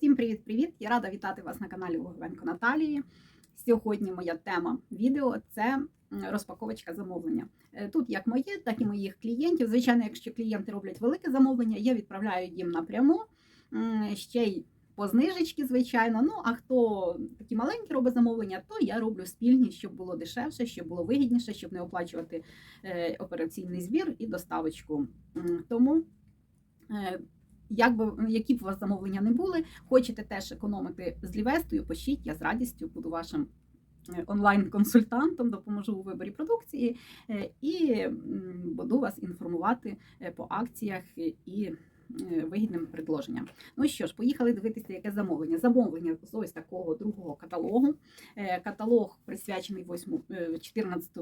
Всім привіт-привіт! Я рада вітати вас на каналі Логовенко Наталії. Сьогодні моя тема відео це розпаковочка замовлення. Е, Тут як моє, так і моїх клієнтів. Звичайно, якщо клієнти роблять велике замовлення, я відправляю їм напряму. Ще й по знижечки, звичайно. Ну а хто такі маленькі робить замовлення, то я роблю спільні, щоб було дешевше, щоб було вигідніше, щоб не оплачувати е, операційний збір і доставочку. Тому. Як би які б у вас замовлення не були, хочете теж економити з лівестою, пишіть, я з радістю буду вашим е, онлайн-консультантом, допоможу у виборі продукції е, і буду вас інформувати е, по акціях і вигідним предложенням. Ну що ж, поїхали дивитися, яке замовлення. Замовлення з ось такого другого каталогу. Е, Каталог присвячений 8, е, 14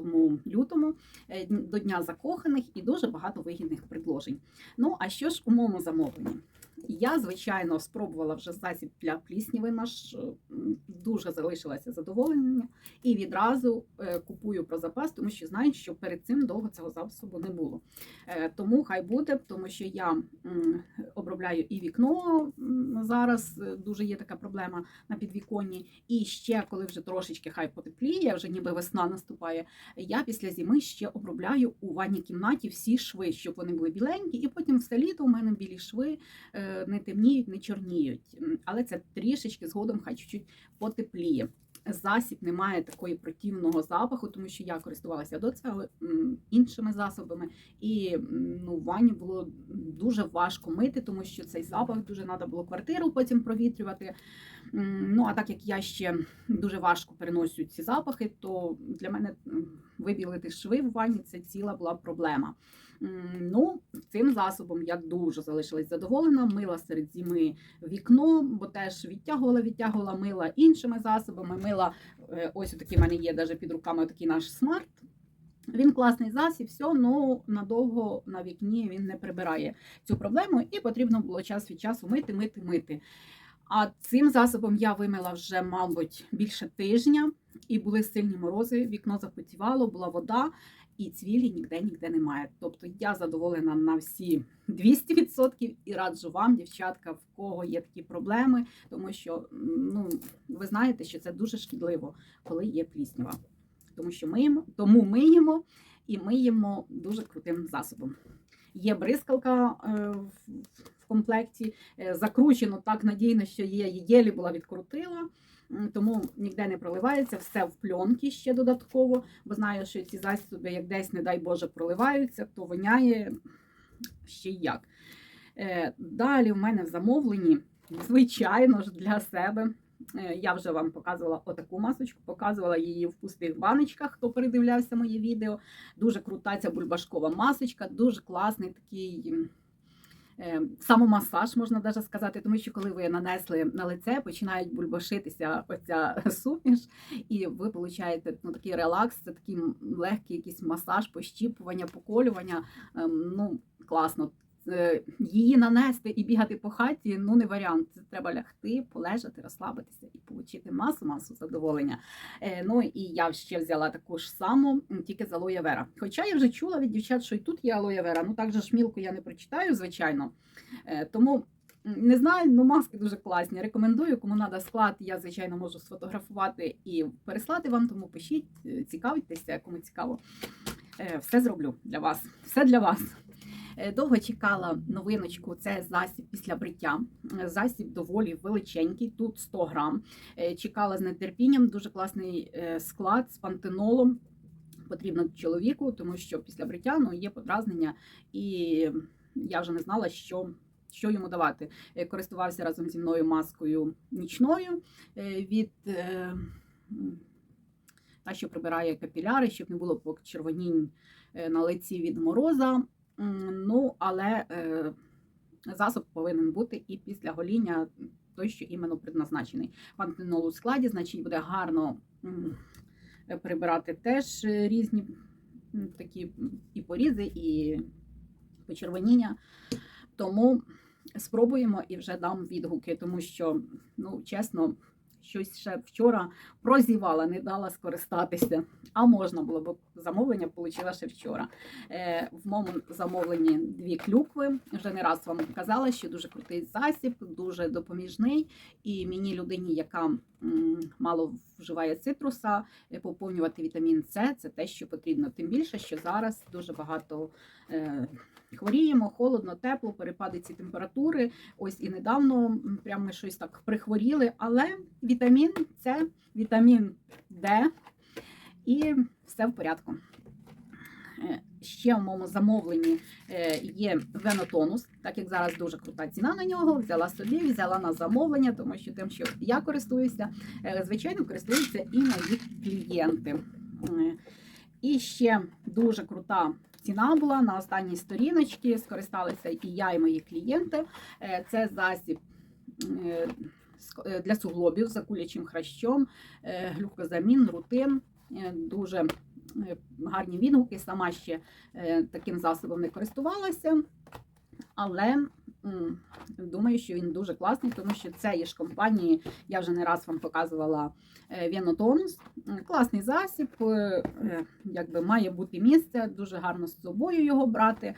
лютому е, до Дня закоханих і дуже багато вигідних предложень. Ну, а що ж у моєму замовленні? Я, звичайно, спробувала вже засіб для плісніви наш, е, дуже залишилася задоволення і відразу е, купую про запас, тому що знаю, що перед цим довго цього засобу не було. Е, Тому хай буде, тому що я обробляю і вікно зараз, дуже є така проблема на підвіконні. І ще, коли вже трошечки хай потепліє, вже ніби весна наступає, я після зими ще обробляю у ванній кімнаті всі шви, щоб вони були біленькі, і потім все літо у мене білі шви не темніють, не чорніють. Але це трішечки згодом хай чуть-чуть потепліє. Засіб не має такої противного запаху, тому що я користувалася до цього іншими засобами, і ну, ванні було дуже важко мити, тому що цей запах дуже треба було квартиру потім провітрювати. Ну а так як я ще дуже важко переносю ці запахи, то для мене вибілити шви в ванні це ціла була проблема. Ну, цим засобом я дуже залишилась задоволена. Мила серед зими вікно, бо теж відтягувала, відтягувала мила іншими засобами. Мила е, ось такий в мене є даже під руками такий наш смарт. Він класний засіб, все, ну надовго на вікні він не прибирає цю проблему, і потрібно було час від часу мити, мити, мити. А цим засобом я вимила вже, мабуть, більше тижня, і були сильні морози, вікно запотівало, була вода, і цвілі ніде ніде немає. Тобто я задоволена на всі 200% і раджу вам, дівчатка, в кого є такі проблеми, тому що ну, ви знаєте, що це дуже шкідливо, коли є пліснява. Тому що миємо, тому миємо і миємо дуже крутим засобом. Є бризкалка е, в- в комплекті, е, закручено так надійно, що є, єлі була відкрутила. Тому ніде не проливається, все в пленки ще додатково, бо знаю, що ці засоби, як десь, не дай Боже, проливаються, то воняє ще як. Е, Далі в мене в замовленні, звичайно ж, для себе. Е, Я вже вам показувала отаку масочку, показувала її в пустих баночках, хто передивлявся моє відео. Дуже крута ця бульбашкова масочка, дуже класний такий самомасаж, можна навіть сказати, тому що коли ви нанесли на лице, починають бульбашитися оця суміш, і ви получаєте ну, такий релакс, це такий легкий якийсь масаж, пощіпування, поколювання. Ем, Ну, класно. Е, Її нанести і бігати по хаті ну не варіант. Це треба лягти, полежати, розслабитися і отримати масу масу задоволення. Е, Ну і я ще взяла таку ж саму, тільки з алоє вера. Хоча я вже чула від дівчат, що і тут є алоє вера. Ну так же ж мілко я не прочитаю, звичайно. Е, Тому не знаю, ну маски дуже класні. Рекомендую, кому треба склад, я звичайно можу сфотографувати і переслати вам. Тому пишіть, цікавитеся, кому цікаво. Все зроблю для вас. Все для вас. Е, Довго чекала новиночку. Це засіб після бриття. Е, Засіб доволі величенький, тут 100 грам. Е, Чекала з нетерпінням. Дуже класний склад з пантенолом. Потрібно чоловіку, тому що після бриття ну, є подразнення, і я вже не знала, що. Що йому давати? Користувався разом зі мною маскою нічною від та, що прибирає капіляри, щоб не було почервонінь е, на лиці від мороза. Ну, але е, засоб повинен бути і після гоління той, що іменно предназначений. Пантенол у складі, значить, буде гарно прибирати теж е, різні такі і порізи, і почервоніння. Тому спробуємо і вже дам відгуки, тому що, ну, чесно, щось ще вчора прозівала, не дала скористатися. А можна було б замовлення отримала ще вчора. Е, В моєму замовленні дві клюкви. Вже не раз вам казала, що дуже крутий засіб, дуже допоміжний. І мені людині, яка мало вживає цитруса, е, поповнювати вітамін С це те, що потрібно. Тим більше, що зараз дуже багато е, хворіємо, холодно, тепло, перепади ці температури. Ось і недавно прямо ми щось так прихворіли, але вітамін С, вітамін Д і все в порядку. Е, Ще в моєму замовленні е, є венотонус, так як зараз дуже крута ціна на нього. Взяла собі, взяла на замовлення, тому що тим, що я користуюся, е, звичайно, користуються і мої клієнти. І ще дуже крута ціна була на останній сторіночці. Скористалися і я, і мої клієнти. Е, Це засіб е, е, для суглобів за кулячим хрящом, е, глюкозамін, рутин. Дуже гарні відгуки. Сама ще таким засобом не користувалася, але думаю, що він дуже класний, тому що це є ж компанії, я вже не раз вам показувала е, Венотонус. Класний засіб, е, е, якби має бути місце, дуже гарно з собою його брати.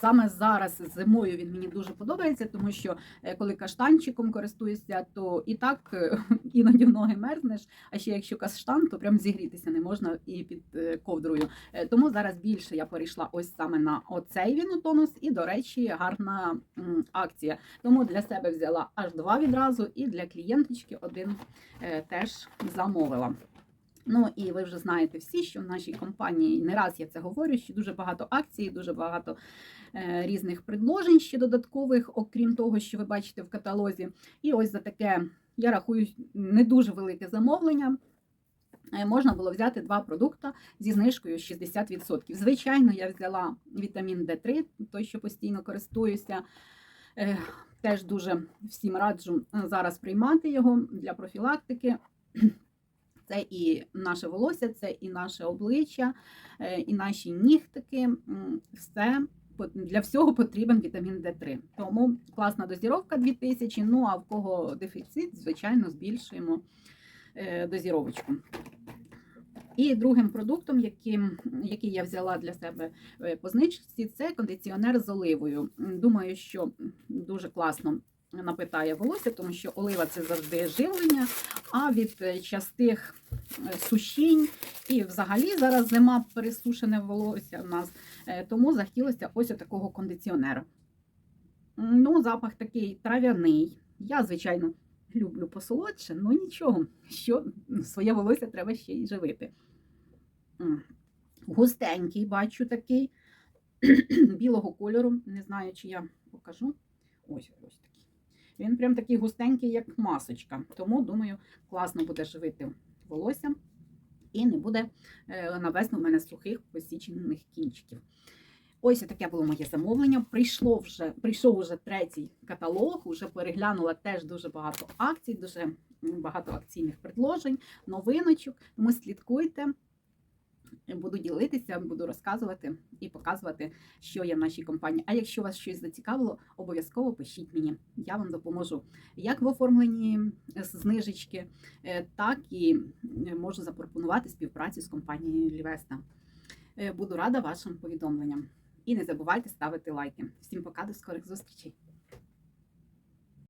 Саме зараз зимою він мені дуже подобається, тому що коли каштанчиком користуюся, то і так іноді в ноги мерзнеш. А ще якщо каштан, то прям зігрітися не можна і під ковдрою. Тому зараз більше я перейшла ось саме на оцей вінотонус, і, до речі, гарна акція. Тому для себе взяла аж два відразу, і для клієнточки один е, теж замовила. Ну і ви вже знаєте всі, що в нашій компанії не раз я це говорю, що дуже багато акцій, дуже багато е, різних предложень ще додаткових, окрім того, що ви бачите в каталозі. І ось за таке, я рахую, не дуже велике замовлення. Е, Можна було взяти два продукти зі знижкою 60%. Звичайно, я взяла вітамін D3, той, що постійно користуюся. Е, Теж дуже всім раджу е, зараз приймати його для профілактики. Це і наше волосся, це і наше обличчя, і наші нігтики. Все для всього потрібен вітамін Д3. Тому класна дозіровка 2000, Ну а в кого дефіцит, звичайно, збільшуємо дозіровочку. І другим продуктом, яким, який я взяла для себе е, по знижці, це кондиціонер з оливою. Думаю, що дуже класно напитає волосся, тому що олива це завжди живлення, а від е, частих е, сушінь і взагалі зараз зима пересушене волосся в нас, е, тому захотілося ось такого кондиціонера. Ну, запах такий трав'яний. Я, звичайно, люблю посолодше, ну нічого, що своє волосся треба ще й живити. Густенький, бачу такий, білого кольору. Не знаю, чи я покажу. Ось ось такий. Він прям такий густенький, як масочка. Тому, думаю, класно буде живити волосся і не буде е, навесно в мене сухих посічених кінчиків. Ось таке було моє замовлення. Прийшло вже, прийшов вже третій каталог, вже переглянула теж дуже багато акцій, дуже багато акційних предложень, новиночок. Тому слідкуйте. Буду ділитися, буду розказувати і показувати, що є в нашій компанії. А якщо вас щось зацікавило, обов'язково пишіть мені. Я вам допоможу як в оформленні е, знижечки, е, так і е, можу запропонувати співпрацю з компанією Лівеста. Буду рада вашим повідомленням. І не забувайте ставити лайки. Всім пока, до скорих зустрічей!